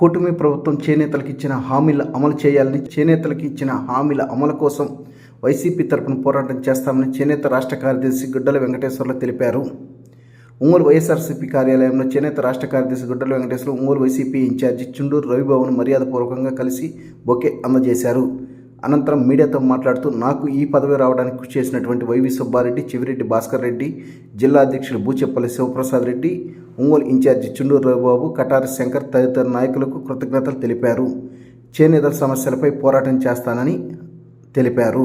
కూటమి ప్రభుత్వం చేనేతలకు ఇచ్చిన హామీల అమలు చేయాలని చేనేతలకు ఇచ్చిన హామీల అమలు కోసం వైసీపీ తరపున పోరాటం చేస్తామని చేనేత రాష్ట్ర కార్యదర్శి గుడ్డల వెంకటేశ్వర్లు తెలిపారు. ఒంగోలు వైఎస్ఆర్సీపీ కార్యాలయంలో చేనేత రాష్ట్ర కార్యదర్శి గుడ్డల వెంకటేశ్వర ఒంగోలు వైసీపీ ఇన్ఛార్జి చుండూరు రవిబాబును మర్యాదపూర్వకంగా కలిసి బొకే అందజేశారు. అనంతరం మీడియాతో మాట్లాడుతూ నాకు ఈ పదవి రావడానికి కృషి చేసినటువంటి వైవి సుబ్బారెడ్డి చివిరెడ్డి భాస్కర్ రెడ్డి జిల్లా అధ్యక్షులు బూచెప్పల్లి శివప్రసాద్ రెడ్డి ఒంగోలు ఇన్ఛార్జి చుండూరు రవిబాబు కటారి శంకర్ తదితర నాయకులకు కృతజ్ఞతలు తెలిపారు. చేనేతల సమస్యలపై పోరాటం చేస్తానని తెలిపారు.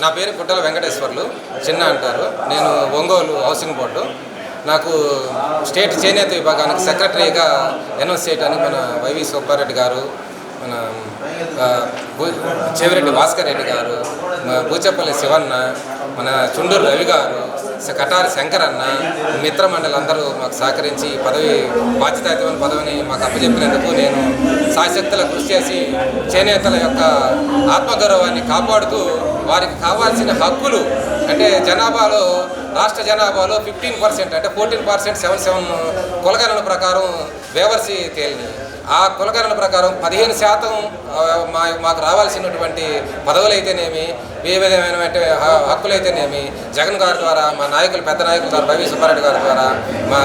నా పేరు కుట్టల వెంకటేశ్వర్లు చిన్న అంటారు. నేను ఒంగోలు హౌసింగ్ బోర్డు. నాకు స్టేట్ చేనేత విభాగానికి సెక్రటరీగా అనౌన్స్ చేయడానికి మన వైవి సుబ్బారెడ్డి గారు మన భూ- చెవిరెడ్డి భాస్కర్ రెడ్డి గారు బూచపల్లి శివన్న మన చుండూరు రవి గారు కటారి శంకర్ అన్న మిత్రమండలి మండలందరూ మాకు సహకరించి పదవి బాధ్యతాయుతమైన పదవిని మాకు అప్పచెప్పినందుకు నేను సాశక్తుల కృషి చేసి చేనేతల యొక్క ఆత్మగౌరవాన్ని కాపాడుతూ వారికి కావాల్సిన హక్కులు అంటే జనాభాలో రాష్ట్ర జనాభాలో ఫిఫ్టీన్ పర్సెంట్ అంటే ఫోర్టీన్ పర్సెంట్ సెవెన్ సెవెన్ కులగణన ప్రకారం వేవర్సి తేలింది. ఆ కులగణన ప్రకారం పదిహేను శాతం మా మాకు రావాల్సినటువంటి పదవులు అయితేనేమి ఏ విధమైనటువంటి హ- హక్కులు అయితేనేమి జగన్ గారి ద్వారా మా నాయకులు పెద్ద నాయకుల ద్వారా రవి సుబ్బారెడ్డి గారి ద్వారా మా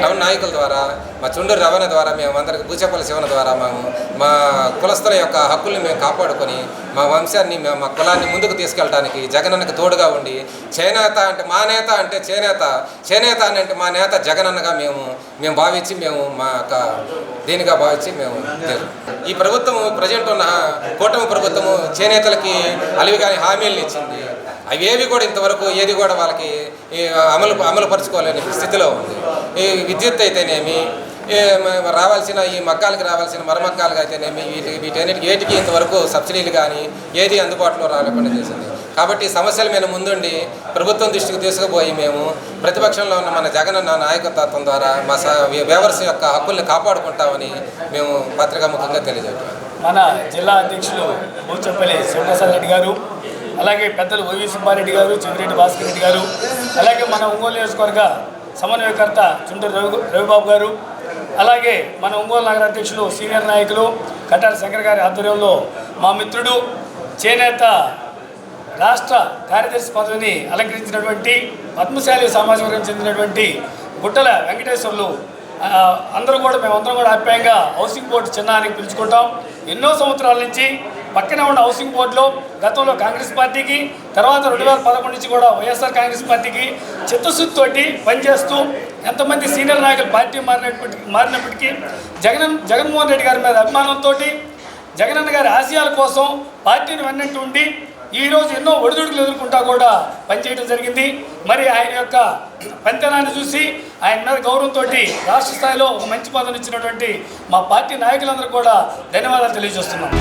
టౌన్ నాయకుల ద్వారా మా చుండూరు రవాణా ద్వారా మేము అందరికి బూచేపల్లి శివన ద్వారా మేము మా కులస్తుల యొక్క హక్కుల్ని మేము కాపాడుకొని మా వంశాన్ని మేము మా కులాన్ని ముందుకు తీసుకెళ్ళడానికి జగనన్నకు తోడుగా ఉండి చేనేత అంటే మా నేత అంటే చేనేత చేనేత అని అంటే మా నేత జగనన్నగా మేము మేము భావించి మేము మా యొక్క దీనిగా భావించి మేము ఈ ప్రభుత్వం ప్రజెంట్ ఉన్న కూటమి ప్రభుత్వము చేనేతలకి అలివిగాని హామీలను ఇచ్చింది. అవి ఏవి కూడా ఇంతవరకు ఏది కూడా వాళ్ళకి అమలు అమలుపరచుకోలేని స్థితిలో ఉంది. ఈ విద్యుత్ అయితేనేమి రావాల్సిన ఈ మక్కాలకి రావాల్సిన మరమగ్గాలకు అయితేనేమి వీటి వీటన్నిటికి ఏటికి ఇంతవరకు సబ్సిడీలు కానీ ఏది అందుబాటులో రాలేకుండా చేసింది. కాబట్టి సమస్యల మీద ముందుండి ప్రభుత్వం దృష్టికి తీసుకుపోయి మేము ప్రతిపక్షంలో ఉన్న మన జగనన్న నాయకత్వం ద్వారా మా స వ్యవస్థ యొక్క హక్కుల్ని కాపాడుకుంటామని మేము పత్రికాముఖంగా తెలియజేస్తాం మన జిల్లా అధ్యక్షులు బూచంపల్లి శివప్రసాద్ రెడ్డి గారు అలాగే పెద్దలు వైవి సుబ్బారెడ్డి గారు చెవిరెడ్డి భాస్కర్ రెడ్డి గారు అలాగే మన ఒంగోలు నియోజకవర్గ సమన్వయకర్త చుంటూరు రవి రవిబాబు గారు అలాగే మన ఒంగోలు నగర అధ్యక్షులు సీనియర్ నాయకులు కటారి శంకర్ గారి ఆధ్వర్యంలో మా మిత్రుడు చేనేత రాష్ట్ర కార్యదర్శి పదవిని అలంకరించినటువంటి పద్మశాలి సామాజిక వర్గం చెందినటువంటి గుట్టల వెంకటేశ్వర్లు అందరూ కూడా మేమందరం కూడా ఆప్యాయంగా హౌసింగ్ బోర్డు చిన్న అని పిలుచుకుంటాం. ఎన్నో సంవత్సరాల నుంచి పక్కనే ఉన్న హౌసింగ్ బోర్డులో గతంలో కాంగ్రెస్ పార్టీకి తర్వాత రెండు వేల పదకొండు నుంచి కూడా వైఎస్ఆర్ కాంగ్రెస్ పార్టీకి చిత్తశుద్ధితోటి పనిచేస్తూ ఎంతమంది సీనియర్ నాయకులు పార్టీ మారినప్పటికీ మారినప్పటికీ జగన్ జగన్మోహన్ రెడ్డి గారి మీద అభిమానంతో జగనన్న గారి ఆశయాల కోసం పార్టీని వెన్నట్టు ఉండి ఈరోజు ఎన్నో ఒడిదుడుకులు ఎదుర్కొంటా కూడా పనిచేయడం జరిగింది. మరి ఆయన యొక్క పంతనాన్ని చూసి ఆయన మీద గౌరవంతో రాష్ట్ర స్థాయిలో ఒక మంచి పదవిని ఇచ్చినటువంటి మా పార్టీ నాయకులందరూ కూడా ధన్యవాదాలు తెలియజేస్తున్నాం.